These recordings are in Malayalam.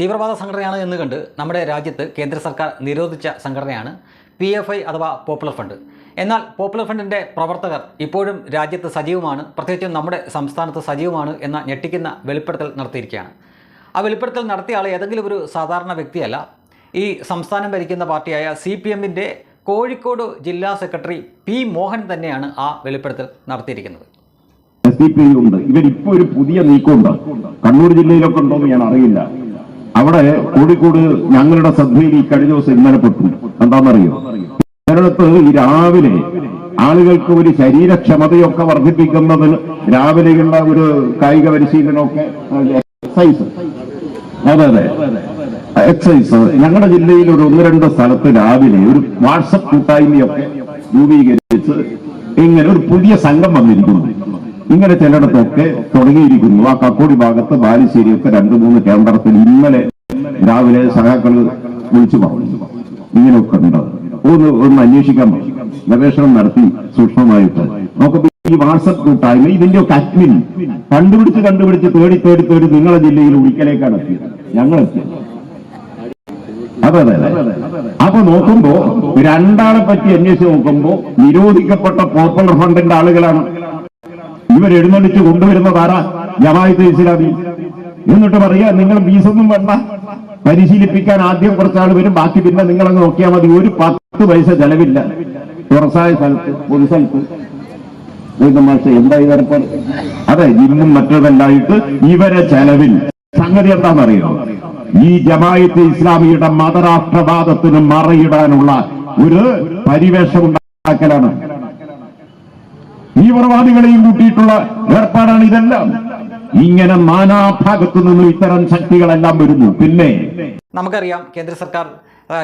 തീവ്രവാദ സംഘടനയാണ് എന്ന് കണ്ട് നമ്മുടെ രാജ്യത്ത് കേന്ദ്ര സർക്കാർ നിരോധിച്ച സംഘടനയാണ് പി എഫ് ഐ അഥവാ പോപ്പുലർ ഫണ്ട്. എന്നാൽ പോപ്പുലർ ഫണ്ടിന്റെ പ്രവർത്തകർ ഇപ്പോഴും രാജ്യത്ത് സജീവമാണ് പ്രത്യേകിച്ചും നമ്മുടെ സംസ്ഥാനത്ത് സജീവമാണ് എന്ന ഞെട്ടിക്കുന്ന വെളിപ്പെടുത്തൽ നടത്തിയിരിക്കുകയാണ്. ആ വെളിപ്പെടുത്തൽ നടത്തിയ ആൾ ഏതെങ്കിലും ഒരു സാധാരണ വ്യക്തിയല്ല. ഈ സംസ്ഥാനം ഭരിക്കുന്ന പാർട്ടിയായ സി പി എമ്മിന്റെ കോഴിക്കോട് ജില്ലാ സെക്രട്ടറി പി മോഹൻ തന്നെയാണ് ആ വെളിപ്പെടുത്തൽ നടത്തിയിരിക്കുന്നത്. ഇവരിപ്പോ ഒരു പുതിയ നീക്കമുണ്ട്. കണ്ണൂർ ജില്ലയിലൊക്കെ ഉണ്ടോ എന്ന് ഞാൻ അറിയില്ല. അവിടെ കോഴിക്കോട് ഞങ്ങളുടെ ശ്രദ്ധയിൽ ഈ കഴിഞ്ഞ ദിവസം ഇന്നലെ പെട്ടു. എന്താണെന്നറിയോ? കേരളത്ത് ഈ രാവിലെ ആളുകൾക്ക് ഒരു ശരീരക്ഷമതയൊക്കെ വർദ്ധിപ്പിക്കുന്നതിന് രാവിലെയുള്ള ഒരു കായിക പരിശീലനമൊക്കെ എക്സസൈസ് അതെ അതെ. എക്സസൈസ് ഞങ്ങളുടെ ജില്ലയിൽ ഒരു ഒന്ന് രണ്ട് സ്ഥലത്ത് രാവിലെ ഒരു വാട്സപ്പ് കൂട്ടായ്മയൊക്കെ രൂപീകരിച്ച് ഇങ്ങനെ ഒരു പുതിയ സംഘം വന്നിരിക്കുന്നു. ഇങ്ങനെ ചിലയിടത്തൊക്കെ തുടങ്ങിയിരിക്കുന്നു. ആ കക്കോടി ഭാഗത്ത് ബാലുശ്ശേരിയൊക്കെ രണ്ടു മൂന്ന് കേന്ദ്രത്തിൽ ഇന്നലെ രാവിലെ സഹാക്കൾ വിളിച്ചു പറഞ്ഞു. ഇങ്ങനെയൊക്കെ ഉണ്ട്. ഒന്ന് ഒന്ന് അന്വേഷിക്കാൻ. ഗവേഷണം നടത്തി സൂക്ഷ്മമായിട്ട്. നോക്കുമ്പോ ഈ വാട്സപ്പ് കൂട്ടായ്മ ഇതിന്റെയൊക്കെ അഡ്മിൻ കണ്ടുപിടിച്ച് കണ്ടുപിടിച്ച് തേടി തേടി തേടി നിങ്ങളെ ജില്ലയിൽ ഉടിക്കലേക്കാണ് എത്തിയത്. അതെ അതെ അതെ. അപ്പൊ നോക്കുമ്പോ രണ്ടാളെ പറ്റി അന്വേഷിച്ച് നോക്കുമ്പോ നിരോധിക്കപ്പെട്ട പോപ്പുലർ ഫണ്ടിന്റെ ആളുകളാണ് ഇവർ കൊണ്ടുവരുന്നതാണ് ജമായത്ത് ഇസ്ലാമി. എന്നിട്ട് പറയാ നിങ്ങൾ ഫീസൊന്നും വേണ്ട. പരിശീലിപ്പിക്കാൻ ആദ്യം കുറച്ചാൾ വരും ബാക്കി പിന്നെ നിങ്ങളങ്ങ് നോക്കിയാൽ മതി. ഒരു പത്ത് പൈസ ചെലവില്ല. തുറസായ സ്ഥലത്ത് പൊതു സ്ഥലത്ത്. എന്തായി അതെ ഇന്നും മറ്റതെല്ലായിട്ട് ഇവരെ ചെലവിൽ. സംഗതി എന്താണെന്നറിയോ ഈ ജമായത്ത് ഇസ്ലാമിയുടെ മതരാഷ്ട്രവാദത്തിന് മറയിടാനുള്ള ഒരു പരിവേഷം ഉണ്ടാക്കലാണ്. തീവ്രവാദികളെയും കൂട്ടിയിട്ടുള്ള ഏർപ്പാടാണ് ഇതെല്ലാം. ഇങ്ങനെ നാനാഭാഗത്തു നിന്നും ഇത്തരം ശക്തികളെല്ലാം വരുന്നു. പിന്നെ നമുക്കറിയാം കേന്ദ്ര സർക്കാർ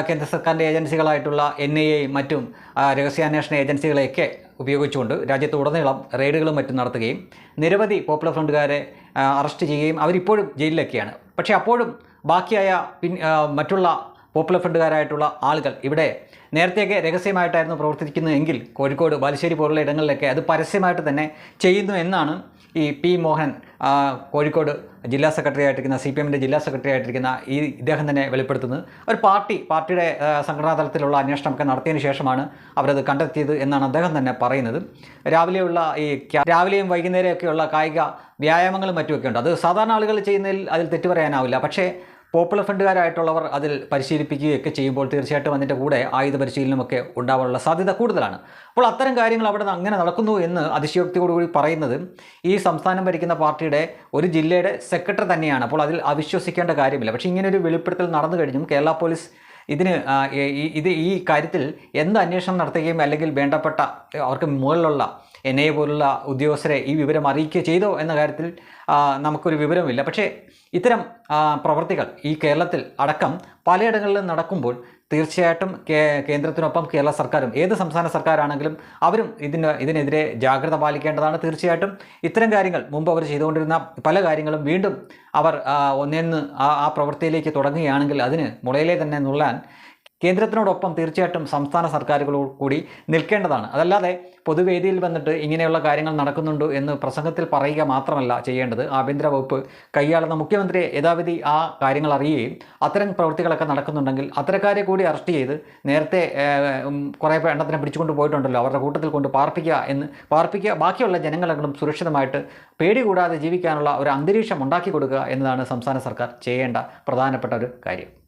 കേന്ദ്ര സർക്കാരിന്റെ ഏജൻസികളായിട്ടുള്ള എൻ ഐ എയും മറ്റും രഹസ്യാന്വേഷണ ഏജൻസികളെയൊക്കെ ഉപയോഗിച്ചുകൊണ്ട് രാജ്യത്തുടനീളം റെയ്ഡുകളും മറ്റും നടത്തുകയും നിരവധി പോപ്പുലർ ഫ്രണ്ടുകാരെ അറസ്റ്റ് ചെയ്യുകയും അവരിപ്പോഴും ജയിലിലൊക്കെയാണ്. പക്ഷേ അപ്പോഴും ബാക്കിയായ പിൻ മറ്റുള്ള പോപ്പുലർ ഫ്രണ്ടുകാരായിട്ടുള്ള ആളുകൾ ഇവിടെ നേരത്തെയൊക്കെ രഹസ്യമായിട്ടായിരുന്നു പ്രവർത്തിക്കുന്നതെങ്കിൽ കോഴിക്കോട് ബാലുശ്ശേരി പോലുള്ള ഇടങ്ങളിലൊക്കെ അത് പരസ്യമായിട്ട് തന്നെ ചെയ്യുന്നു എന്നാണ് ഈ പി മോഹൻ കോഴിക്കോട് ജില്ലാ സെക്രട്ടറി ആയിട്ടിരിക്കുന്ന സി പി എമ്മിന്റെ ജില്ലാ സെക്രട്ടറി ആയിട്ടിരിക്കുന്ന ഈ ഇദ്ദേഹം തന്നെ വെളിപ്പെടുത്തുന്നത്. ഒരു പാർട്ടി പാർട്ടിയുടെ സംഘടനാ തലത്തിലുള്ള അന്വേഷണമൊക്കെ നടത്തിയതിന് ശേഷമാണ് അവരത് കണ്ടെത്തിയത് എന്നാണ് അദ്ദേഹം തന്നെ പറയുന്നത്. രാവിലെയുള്ള ഈ രാവിലെയും വൈകുന്നേരമൊക്കെയുള്ള കായിക വ്യായാമങ്ങളും മറ്റുമൊക്കെ ഉണ്ട്. അത് സാധാരണ ആളുകൾ ചെയ്യുന്നതിൽ അതിൽ തെറ്റു പറയാനാവില്ല പക്ഷേ പോപ്പുലർ ഫണ്ടുകാരായിട്ടുള്ളവർ അതിൽ പരിശീലിപ്പിക്കുകയൊക്കെ ചെയ്യുമ്പോൾ തീർച്ചയായിട്ടും അതിന്റെ കൂടെ ആയുധ പരിശീലനമൊക്കെ ഉണ്ടാവാനുള്ള സാധ്യത കൂടുതലാണ്. അപ്പോൾ അത്തരം കാര്യങ്ങൾ അവിടെ അങ്ങനെ നടക്കുന്നു എന്ന് അതിശയോക്തിയോടുകൂടി പറയുന്നത് ഈ സംസ്ഥാനം ഭരിക്കുന്ന പാർട്ടിയുടെ ഒരു ജില്ലയുടെ സെക്രട്ടറി തന്നെയാണ്. അപ്പോൾ അതിൽ അവിശ്വസിക്കേണ്ട കാര്യമില്ല. പക്ഷേ ഇങ്ങനൊരു വെളിപ്പെടുത്തൽ നടന്നു കഴിഞ്ഞും കേരള പോലീസ് ഇതിന് ഇത് ഈ കാര്യത്തിൽ എന്ത് അന്വേഷണം നടത്തുകയും അല്ലെങ്കിൽ വേണ്ടപ്പെട്ട അവർക്ക് മുകളിലുള്ള എൻ ഐ പോലുള്ള ഉദ്യോഗസ്ഥരെ ഈ വിവരം അറിയിക്കുകയോ ചെയ്തോ എന്ന കാര്യത്തിൽ നമുക്കൊരു വിവരമില്ല പക്ഷേ ഇത്തരം പ്രവൃത്തികൾ ഈ കേരളത്തിൽ അടക്കം പലയിടങ്ങളിലും നടക്കുമ്പോൾ തീർച്ചയായിട്ടും കേന്ദ്രത്തിനൊപ്പം കേരള സർക്കാരും ഏത് സംസ്ഥാന സർക്കാരാണെങ്കിലും അവരും ഇതിന് ഇതിനെതിരെ ജാഗ്രത പാലിക്കേണ്ടതാണ്. തീർച്ചയായിട്ടും ഇത്തരം കാര്യങ്ങൾ മുമ്പ് അവർ ചെയ്തുകൊണ്ടിരുന്ന പല കാര്യങ്ങളും വീണ്ടും അവർ ഒന്നേന്ന് ആ പ്രവൃത്തിയിലേക്ക് തുടങ്ങുകയാണെങ്കിൽ അതിന് മുളയിലെ തന്നെ നുള്ളാൻ കേന്ദ്രത്തിനോടൊപ്പം തീർച്ചയായിട്ടും സംസ്ഥാന സർക്കാരുകളോട് കൂടി നിൽക്കേണ്ടതാണ്. അതല്ലാതെ പൊതുവേദിയിൽ വന്നിട്ട് ഇങ്ങനെയുള്ള കാര്യങ്ങൾ നടക്കുന്നുണ്ട് എന്ന് പ്രസംഗത്തിൽ പറയുക മാത്രമല്ല ചെയ്യേണ്ടത്. ആഭ്യന്തര വകുപ്പ് കൈയാളുന്ന മുഖ്യമന്ത്രിയെ യഥാവിധി ആ കാര്യങ്ങൾ അറിയുകയും അത്തരം പ്രവൃത്തികളൊക്കെ നടക്കുന്നുണ്ടെങ്കിൽ അത്തരക്കാരെ കൂടി അറസ്റ്റ് ചെയ്ത് നേരത്തെ കുറേ എണ്ണത്തിനെ പിടിച്ചുകൊണ്ട് പോയിട്ടുണ്ടല്ലോ. അവരുടെ കൂട്ടത്തിൽ കൊണ്ട് പാർപ്പിക്കുക എന്ന് പാർപ്പിക്കുക ബാക്കിയുള്ള ജനങ്ങളെങ്കിലും സുരക്ഷിതമായിട്ട് പേടി കൂടാതെ ജീവിക്കാനുള്ള ഒരു അന്തരീക്ഷം ഉണ്ടാക്കി കൊടുക്കുക എന്നതാണ് സംസ്ഥാന സർക്കാർ ചെയ്യേണ്ട പ്രധാനപ്പെട്ട ഒരു കാര്യം.